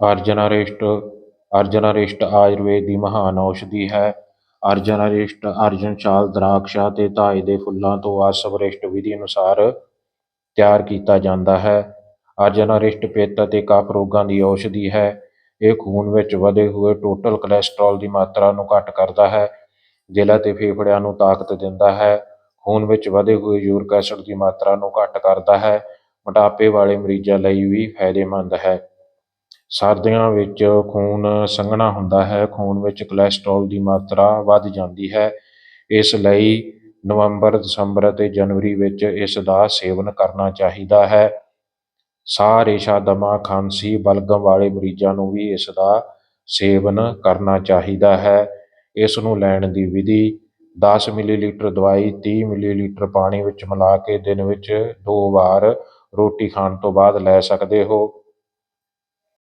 ਅਰਜਨਾਰਿਸ਼ਟ ਅਰਜਨਾਰਿਸ਼ਟ ਆਯੁਰਵੇਦ ਦੀ ਮਹਾਨ ਔਸ਼ਧੀ ਹੈ। ਅਰਜਨਾਰਿਸ਼ਟ ਅਰਜਨ ਸ਼ਾਲ ਦਰਾਕਸ਼ਾ ਤੇ ਧਾਈ ਦੇ ਫੁੱਲਾਂ ਤੋਂ ਆਸਵਰਿਸ਼ਟ ਵਿਧੀ ਅਨੁਸਾਰ ਤਿਆਰ ਕੀਤਾ ਜਾਂਦਾ ਹੈ। ਅਰਜਨਾਰਿਸ਼ਟ ਪਿੱਤ ਅਤੇ ਕਫ ਰੋਗਾਂ ਦੀ ਔਸ਼ਧੀ ਹੈ। ਇਹ ਖੂਨ ਵਿੱਚ ਵਧੇ ਹੋਏ ਟੋਟਲ ਕੋਲੇਸਟ੍ਰੋਲ ਦੀ ਮਾਤਰਾ ਨੂੰ ਘੱਟ ਕਰਦਾ ਹੈ। ਦਿਲ ਅਤੇ ਫੇਫੜਿਆਂ ਨੂੰ ਤਾਕਤ ਦਿੰਦਾ ਹੈ। ਖੂਨ ਵਿੱਚ ਵਧੇ ਹੋਏ ਯੂਰਿਕ ਐਸਿਡ ਦੀ ਮਾਤਰਾ ਨੂੰ ਘੱਟ ਕਰਦਾ ਹੈ। ਮੋਟਾਪੇ ਵਾਲੇ ਮਰੀਜ਼ਾਂ ਲਈ ਵੀ ਫਾਇਦੇਮੰਦ ਹੈ। ਸਰਦੀਆਂ ਵਿੱਚ ਖੂਨ ਸੰਘਣਾ ਹੁੰਦਾ ਹੈ, ਖੂਨ ਵਿੱਚ ਕੋਲੇਸਟ੍ਰੋਲ ਦੀ ਮਾਤਰਾ ਵੱਧ ਜਾਂਦੀ ਹੈ। ਇਸ ਲਈ ਨਵੰਬਰ, ਦਸੰਬਰ ਅਤੇ ਜਨਵਰੀ ਵਿੱਚ ਇਸ ਦਾ ਸੇਵਨ ਕਰਨਾ ਚਾਹੀਦਾ ਹੈ। ਸਾਹ, ਰੇਸ਼ਾ, ਦਮਾ, ਖਾਂਸੀ, ਬਲਗਮ ਵਾਲੇ ਮਰੀਜ਼ਾਂ ਨੂੰ ਵੀ ਇਸ ਦਾ ਸੇਵਨ ਕਰਨਾ ਚਾਹੀਦਾ ਹੈ। ਇਸ ਨੂੰ ਲੈਣ ਦੀ ਵਿਧੀ 10 ਮਿਲੀਲੀਟਰ ਦਵਾਈ 30 ਮਿਲੀਲੀਟਰ ਪਾਣੀ ਵਿੱਚ ਮਿਲਾ ਕੇ ਦਿਨ ਵਿੱਚ ਦੋ ਵਾਰ ਰੋਟੀ ਖਾਣ ਤੋਂ ਬਾਅਦ ਲੈ ਸਕਦੇ ਹੋ।